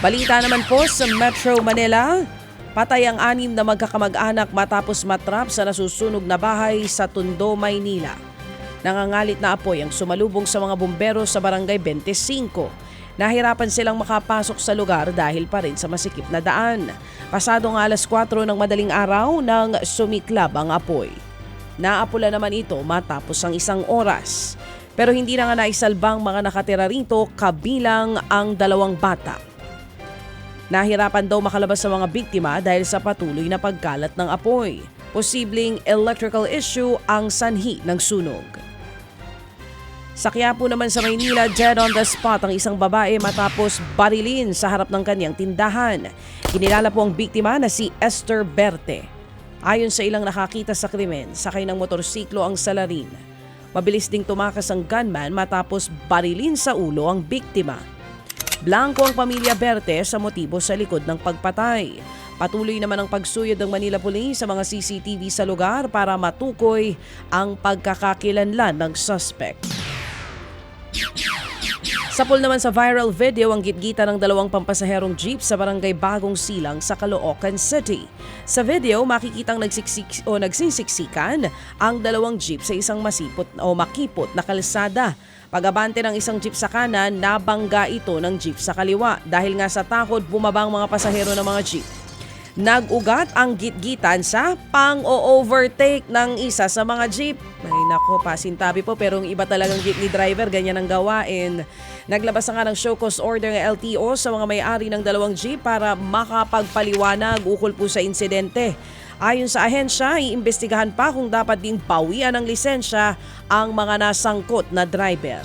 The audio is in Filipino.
Balita naman po sa Metro Manila, patay ang anim na magkakamag-anak matapos matrap sa nasusunog na bahay sa Tondo, Maynila. Nangangalit na apoy ang sumalubong sa mga bumbero sa barangay 25. Nahirapan silang makapasok sa lugar dahil pa rin sa masikip na daan. Pasadong alas 4 ng madaling araw nang sumiklab ang apoy. Naapula naman ito matapos ang isang oras. Pero hindi na nga naisalbang mga nakatira rito kabilang ang dalawang bata. Nahirapan daw makalabas sa mga biktima dahil sa patuloy na pagkalat ng apoy. Posibleng electrical issue ang sanhi ng sunog. Sa Quiapo naman sa Maynila, dead on the spot ang isang babae matapos barilin sa harap ng kanyang tindahan. Kinilala po ang biktima na si Esther Berte. Ayon sa ilang nakakita sa krimen, sakay ng motorsiklo ang salarin. Mabilis ding tumakas ang gunman matapos barilin sa ulo ang biktima. Blanco ang pamilya Berte sa motibo sa likod ng pagpatay. Patuloy naman ang pagsuyod ng Manila Police sa mga CCTV sa lugar para matukoy ang pagkakakilanlan ng suspect. Sapol naman sa viral video ang gitgita ng dalawang pampasaherong jeep sa barangay Bagong Silang sa Caloocan City. Sa video, makikitang nagsiksik o nagsisiksikan ang dalawang jeep sa isang masipot o makipot na kalsada. Pagabante ng isang jeep sa kanan, nabangga ito ng jeep sa kaliwa dahil nga sa takot bumabang mga pasahero ng mga jeep. Nag-ugat ang gitgitan sa pang-overtake ng isa sa mga jeep. May nako, pasintabi po pero yung iba talagang jeepney driver, ganyan ang gawain. Naglabas na nga ng show cause order ng LTO sa mga may-ari ng dalawang jeep para makapagpaliwanag ukol po sa insidente. Ayon sa ahensya, iimbestigahan pa kung dapat ding bawian ng lisensya ang mga nasangkot na driver.